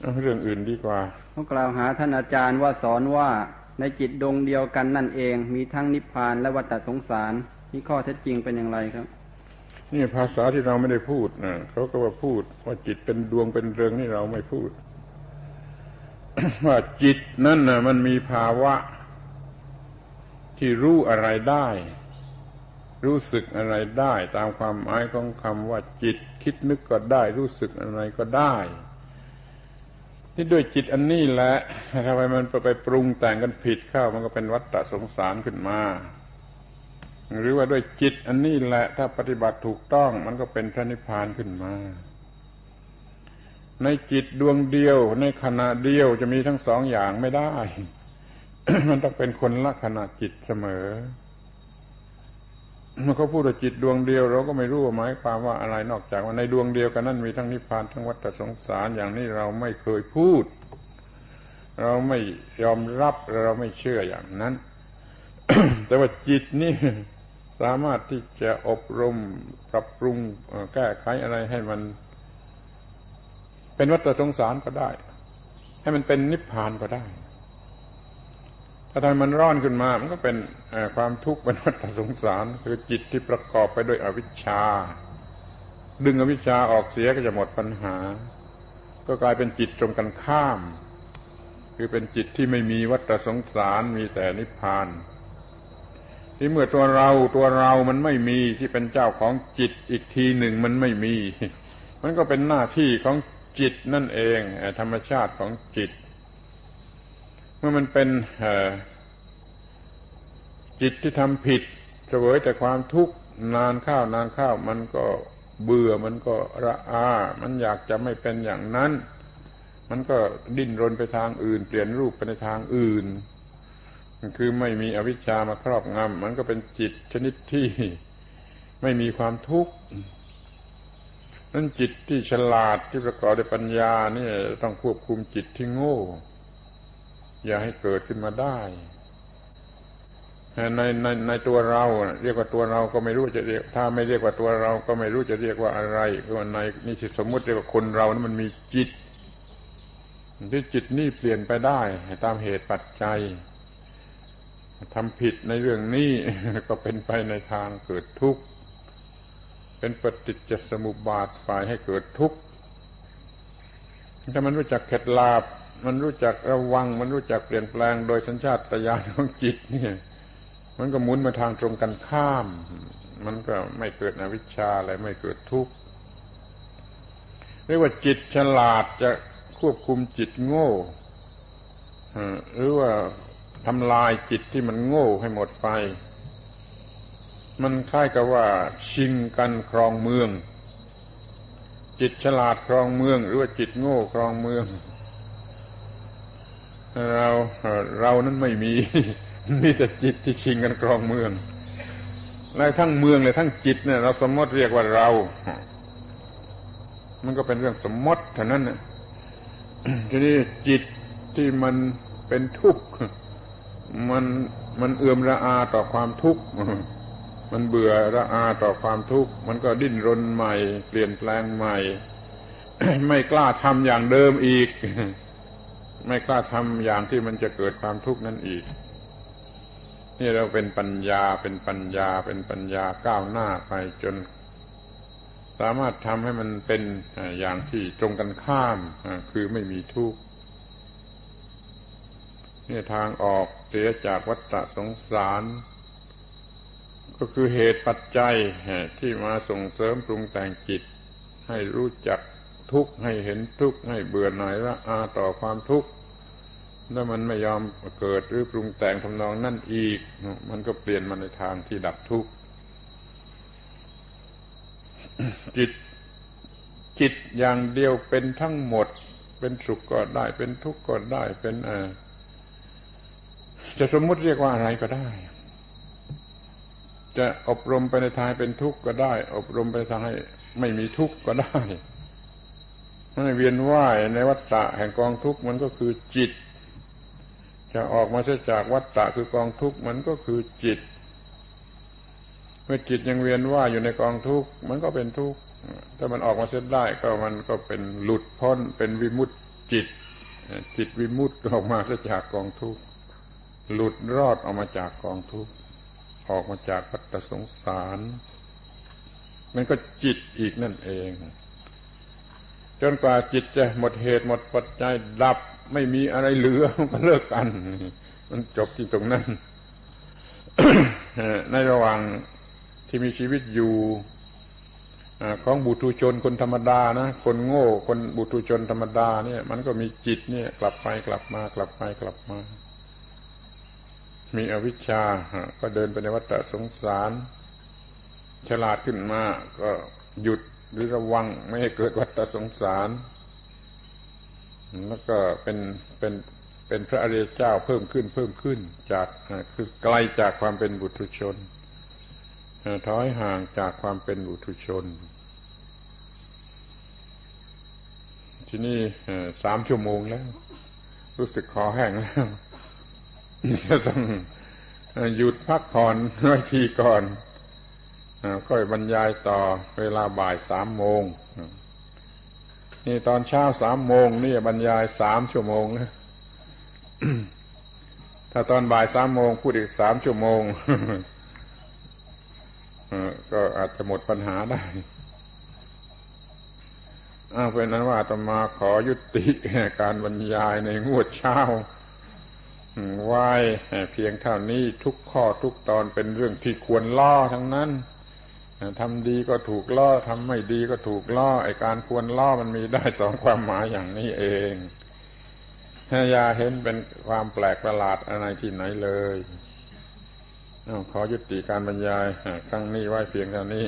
เอาเรื่องอื่นดีกว่าเขากล่าวหาท่านอาจารย์ว่าสอนว่าในจิตดวงเดียวกันนั่นเอง มีทั้งนิพพานและวัฏสงสารนี่ข้อเท็จจริงเป็นอย่างไรครับ นี่ภาษาที่เราไม่ได้พูดนะเขาก็ว่าพูดว่าจิตเป็นดวงเป็นเรืองนี่เราไม่พูด ว่าจิตนั่นนะมันมีภาวะ ที่รู้อะไรได้ รู้สึกอะไรได้ ตามความหมายของคำว่าจิต คิดนึกก็ได้ รู้สึกอะไรก็ได้ ที่ด้วยจิตอันนี้แหละทำไมมันไปปรุงแต่งกันผิดเข้ามันก็เป็นวัฏฏะสงสารขึ้นมา หรือว่าด้วยจิตอันนี้แหละ ถ้าปฏิบัติถูกต้อง มันก็เป็นพระนิพพานขึ้นมา ในจิตดวงเดียว ในขณะเดียวจะมีทั้งสองอย่างไม่ได้ มันต้องเป็นคนละขณะจิตเสมอ เมื่อเขาพูดว่าจิตดวงเดียว เราก็ไม่รู้ว่าหมายความว่าอะไรนอกจากว่าในดวงเดียวกันนั้นมีทั้งนิพพานทั้งวัฏสงสารอย่างนี้เราไม่เคยพูด เราไม่ยอมรับเราไม่เชื่ออย่างนั้น แต่ว่าจิตนี่สามารถที่จะอบรมปรับปรุงแก้ไขอะไรให้มัน เป็นวัฏสงสารก็ได้ ให้มันเป็นนิพพานก็ได้ ถ้าทำมันร้อนขึ้นมา มันก็เป็นความทุกข์เป็นวัฏสงสารคือจิตที่ประกอบไปด้วยอวิชชา ดึงอวิชชาออกเสียก็จะหมดปัญหา ก็กลายเป็นจิตตรงกันข้าม คือเป็นจิตที่ไม่มีวัฏสงสารมีแต่นิพพาน ที่เมื่อตัวเราตัวเรามันไม่มีที่เป็นเจ้าของจิตอีกทีหนึ่งมันไม่มี มันก็เป็นหน้าที่ของจิตนั่นเองธรรมชาติของจิต เมื่อมันเป็นจิตที่ทำผิดเสวยแต่ความทุกข์นานข้าวนานข้าวมันก็เบื่อมันก็ระอา มันอยากจะไม่เป็นอย่างนั้น มันก็ดิ้นรนไปทางอื่น เปลี่ยนรูปไปในทางอื่นคือไม่มีอวิชชามาครอบงำมันก็เป็นจิตชนิดที่ไม่มีความทุกข์นั่นจิตที่ฉลาดที่ประกอบด้วยปัญญานี่ต้องควบคุมจิตที่โง่ อย่าให้เกิดขึ้นมาได้ในในในตัวเรา เรียกว่าตัวเราก็ไม่รู้จะเรียก ถ้าไม่เรียกว่าตัวเราก็ไม่รู้จะเรียกว่าอะไรคือว่าในนี่สมมติเรียกว่าคนเรานั้นมันมีจิตที่จิตนี่เปลี่ยนไปได้ตามเหตุปัจจัยทำผิดในเรื่องนี้ก็เป็นไปในทางเกิดทุกข์ เป็นปฏิจจสมุปบาทฝ่ายให้เกิดทุกข์ถ้ามันรู้จักเข็ดลาบ มันรู้จักระวัง มันรู้จักเปลี่ยนแปลงโดยสัญชาตญาณของจิตนี่มันก็หมุนมาทางตรงกันข้าม มันก็ไม่เกิดอวิชชาอะไรไม่เกิดทุกข์เรียกว่าจิตฉลาดจะควบคุมจิตโง่หรือว่าทำลายจิตที่มันโง่ให้หมดไป มันคล้ายกับว่า ชิงกันครองเมือง จิตฉลาดครองเมือง หรือว่าจิตโง่ครองเมือง เราเรานั้นไม่มี มีแต่จิตที่ชิงกันครองเมือง และทั้งเมืองเลยทั้งจิตเนี่ยเราสมมติเรียกว่าเรา มันก็เป็นเรื่องสมมติเท่านั้นนะทีนี้จิตที่มันเป็นทุกข์มันมันเอื่อมระอาต่อความทุกข์มันเบื่อระอาต่อความทุกข์ มันก็ดิ้นรนใหม่ เปลี่ยนแปลงใหม่ ไม่กล้าทำอย่างเดิมอีก ไม่กล้าทำอย่างที่มันจะเกิดความทุกข์นั้นอีก นี่เราเป็นปัญญาเป็นปัญญาเป็นปัญญาก้าวหน้าไปจน สามารถทำให้มันเป็นอย่างที่ตรงกันข้ามคือไม่มีทุกข์นี่ทางออกเสียจากวัฏสงสาร ก็คือเหตุปัจจัยที่มาส่งเสริมปรุงแต่งจิต ให้รู้จัก ทุกข์ให้เห็นทุกข์ให้เบื่อหน่ายละอาต่อความทุกข์ถ้ามันไม่ยอมเกิดหรือปรุงแต่งทำนองนั่นอีก มันก็เปลี่ยนมาในทางที่ดับทุกข์จิตจิตอย่างเดียวเป็นทั้งหมด เป็นสุขก็ได้ เป็นทุกข์ก็ได้เป็นอจะสมมุติเรียกว่าอะไรก็ได้ จะอบรมไปในทางเป็นทุกข์ก็ได้ อบรมไปทางให้ไม่มีทุกข์ก็ได้ เวียนว่ายในวัฏฏะแห่งกองทุกข์มันก็คือจิต จะออกมาเสียจากวัฏฏะคือกองทุกข์มันก็คือจิต เมื่อจิตยังเวียนว่ายอยู่ในกองทุกข์มันก็เป็นทุกข์ถ้ามันออกมาเสียได้ก็มันก็เป็นหลุดพ้นเป็นวิมุตจิต จิตวิมุตต์ออกมาเสียจากกองทุกข์หลุดรอดออกมาจากกองทุกข์ออกมาจากวัฏสงสาร มันก็จิตอีกนั่นเอง จนกว่าจิตจะหมดเหตุหมดปัจจัยดับไม่มีอะไรเหลือมันก็เลิกกัน มันจบที่ตรงนั้น ในระหว่างที่มีชีวิตอยู่ของบุตุชนคนธรรมดานะคนโง่ คนบุตุชนธรรมดาเนี่ย มันก็มีจิตเนี่ย กลับไปกลับมากลับไปกลับมา มีอวิชชา ก็เดินไปในวัฏสงสาร ฉลาดขึ้นมาก็หยุด หรือระวังไม่ให้เกิดวัฏสงสาร แล้วก็เป็นเป็นเป็นพระอริยเจ้าเพิ่มขึ้นเพิ่มขึ้นจากคือไกลจากความเป็นบุตุชนถอยห่างจากความเป็นบุตุชน ที่นี่สามชั่วโมงแล้ว รู้สึกคอแห้งแล้วจะต้องหยุดพักผ่อนไว้ทีก่อน ค่อยบรรยายต่อเวลาบ่ายสามโมงนี่ตอนเช้าสามโมงนี่บรรยายสามชั่วโมงนะถ้าตอนบ่ายสามโมงพูดอีกสามชั่วโมงก็อาจจะหมดปัญหาได้อ้าเป็นนั้นว่าตมาขอยุติการบรรยายในงวดเช้าไหวเพียงเท่านี้ทุกข้อทุกตอนเป็นเรื่องที่ควรล่อทั้งนั้น ทำดีก็ถูกล่อทำไม่ดีก็ถูกล่อไอการควรล่อมันมีได้สองความหมายอย่างนี้เองอย่าเห็นเป็นความแปลกประหลาดอะไรที่ไหนเลยขอยุติการบรรยายครั้งนี้ไว้เพียงเท่านี้